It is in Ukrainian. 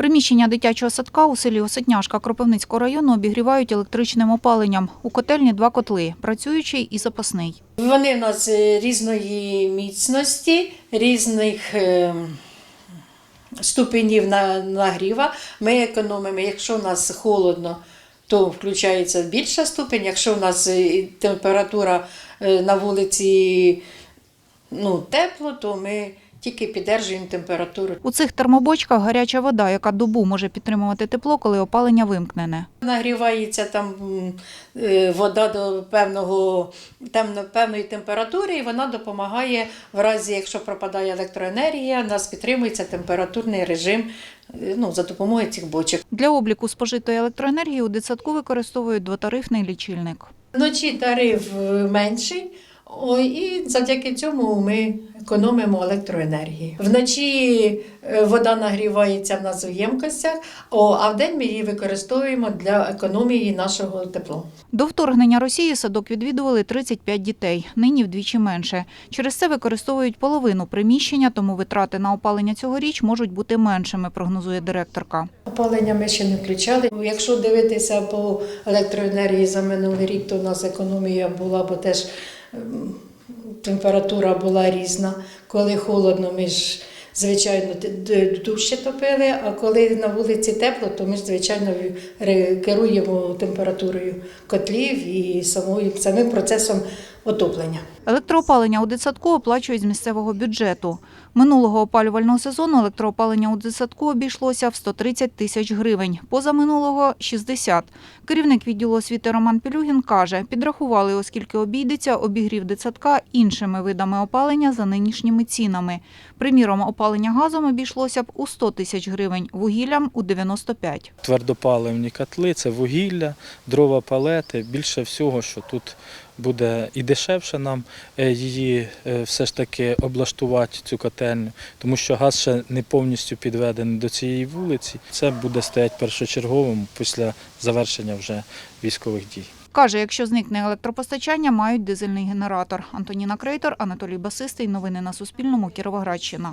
Приміщення дитячого садка у селі Осетняшка Кропивницького району обігрівають електричним опаленням. У котельні два котли – працюючий і запасний. Вони в нас е, різної міцності, різних е, ступенів на- нагріва. Ми економимо. Якщо у нас холодно, то включається більша ступень. Якщо у нас е, температура на вулиці ну, тепло, то ми тільки піддержуємо температуру. У цих термобочках гаряча вода, яка добу може підтримувати тепло, коли опалення вимкнене. Нагрівається там е, вода до певного темно, певної температури, і вона допомагає в разі, якщо пропадає електроенергія, у нас підтримується температурний режим е, ну, за допомогою цих бочок. Для обліку спожитої електроенергії у дитсадку використовують двотарифний лічильник. Вночі тариф е, менший. Ой, і завдяки цьому ми економимо електроенергію. Вночі е, вода нагрівається в нас у ємкостях, о, а вдень ми її використовуємо для економії нашого тепла. До вторгнення Росії садок відвідували 35 дітей, нині вдвічі менше. Через це використовують половину приміщення, тому витрати на опалення цьогоріч можуть бути меншими, прогнозує директорка. Опалення ми ще не включали. Якщо дивитися по електроенергії за минулий рік, то у нас економія була, бо теж температура була різна. Коли холодно, ми ж звичайно дужче топили, а коли на вулиці тепло, то ми ж звичайно керуємо температурою котлів і самим процесом отоплення. Електроопалення у дитсадку оплачують з місцевого бюджету. Минулого опалювального сезону електроопалення у дитсадку обійшлося в 130 тисяч гривень, позаминулого – 60. Керівник відділу освіти Роман Пілюгін каже, підрахували, оскільки обійдеться обігрів дитсадка іншими видами опалення за нинішніми цінами. Приміром, опалення газом обійшлося б у 100 тисяч гривень, вугіллям – у 95. Твердопаливні котли це вугілля, дрова палети. Більше всього, що тут буде і дешевше нам е, її е, все ж таки облаштувати, цю котельню, тому що газ ще не повністю підведений до цієї вулиці. Це буде стояти першочерговим після завершення вже військових дій. Каже, якщо зникне електропостачання, мають дизельний генератор. Антоніна Крейтор, Анатолій Басистий. Новини на Суспільному. Кіровоградщина.